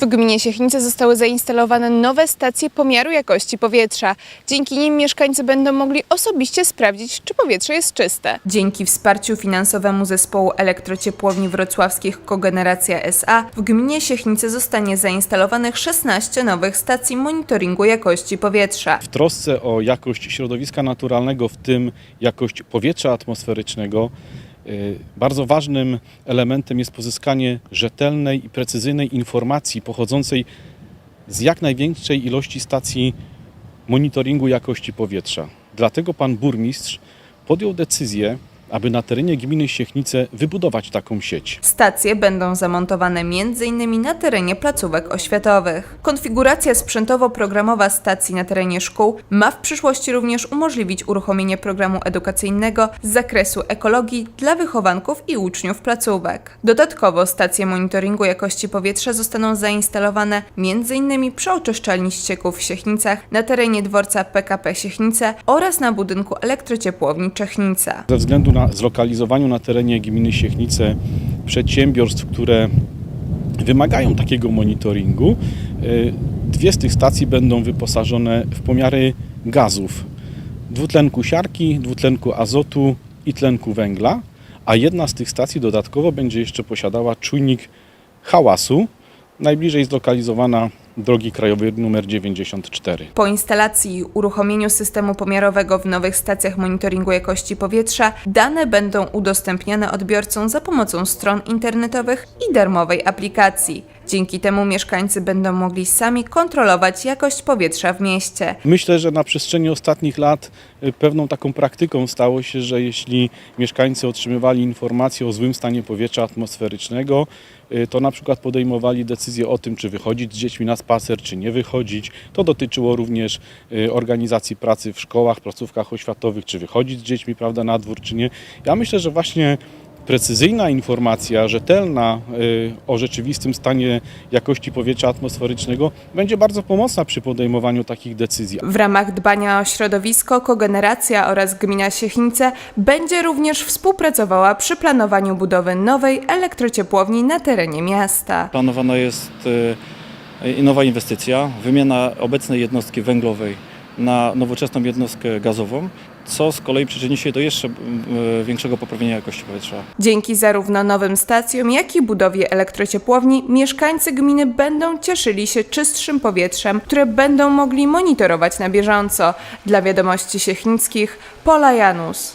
W gminie Siechnice zostały zainstalowane nowe stacje pomiaru jakości powietrza. Dzięki nim mieszkańcy będą mogli osobiście sprawdzić, czy powietrze jest czyste. Dzięki wsparciu finansowemu zespołu elektrociepłowni wrocławskich Kogeneracja SA w gminie Siechnice zostanie zainstalowanych 16 nowych stacji monitoringu jakości powietrza. W trosce o jakość środowiska naturalnego, w tym jakość powietrza atmosferycznego, bardzo ważnym elementem jest pozyskanie rzetelnej i precyzyjnej informacji pochodzącej z jak największej ilości stacji monitoringu jakości powietrza. Dlatego pan burmistrz podjął decyzję, aby na terenie gminy Siechnice wybudować taką sieć. Stacje będą zamontowane m.in. na terenie placówek oświatowych. Konfiguracja sprzętowo-programowa stacji na terenie szkół ma w przyszłości również umożliwić uruchomienie programu edukacyjnego z zakresu ekologii dla wychowanków i uczniów placówek. Dodatkowo stacje monitoringu jakości powietrza zostaną zainstalowane m.in. przy oczyszczalni ścieków w Siechnicach, na terenie dworca PKP Siechnice oraz na budynku elektrociepłowni Czechnica. Ze względu na zlokalizowaniu na terenie gminy Siechnice przedsiębiorstw, które wymagają takiego monitoringu, y, dwie z tych stacji będą wyposażone w pomiary gazów. Dwutlenku siarki, dwutlenku azotu i tlenku węgla, a jedna z tych stacji dodatkowo będzie jeszcze posiadała czujnik hałasu, najbliżej zlokalizowana drogi krajowej numer 94. Po instalacji i uruchomieniu systemu pomiarowego w nowych stacjach monitoringu jakości powietrza, dane będą udostępniane odbiorcom za pomocą stron internetowych i darmowej aplikacji. Dzięki temu mieszkańcy będą mogli sami kontrolować jakość powietrza w mieście. Myślę, że na przestrzeni ostatnich lat y, pewną taką praktyką stało się, że jeśli mieszkańcy otrzymywali informacje o złym stanie powietrza atmosferycznego, y, to na przykład podejmowali decyzję o tym, czy wychodzić z dziećmi na spacer, czy nie wychodzić. To dotyczyło również y, organizacji pracy w szkołach, placówkach oświatowych, czy wychodzić z dziećmi prawda, na dwór, czy nie. Ja myślę, że właśnie precyzyjna informacja, rzetelna y, o rzeczywistym stanie jakości powietrza atmosferycznego będzie bardzo pomocna przy podejmowaniu takich decyzji. W ramach dbania o środowisko, kogeneracja oraz gmina Siechnice będzie również współpracowała przy planowaniu budowy nowej elektrociepłowni na terenie miasta. Planowana jest e, nowa inwestycja, wymiana obecnej jednostki węglowej na nowoczesną jednostkę gazową, co z kolei przyczyni się do jeszcze e, większego poprawienia jakości powietrza. Dzięki zarówno nowym stacjom, jak i budowie elektrociepłowni mieszkańcy gminy będą cieszyli się czystszym powietrzem, które będą mogli monitorować na bieżąco. Dla wiadomości siechnickich Pola Janus.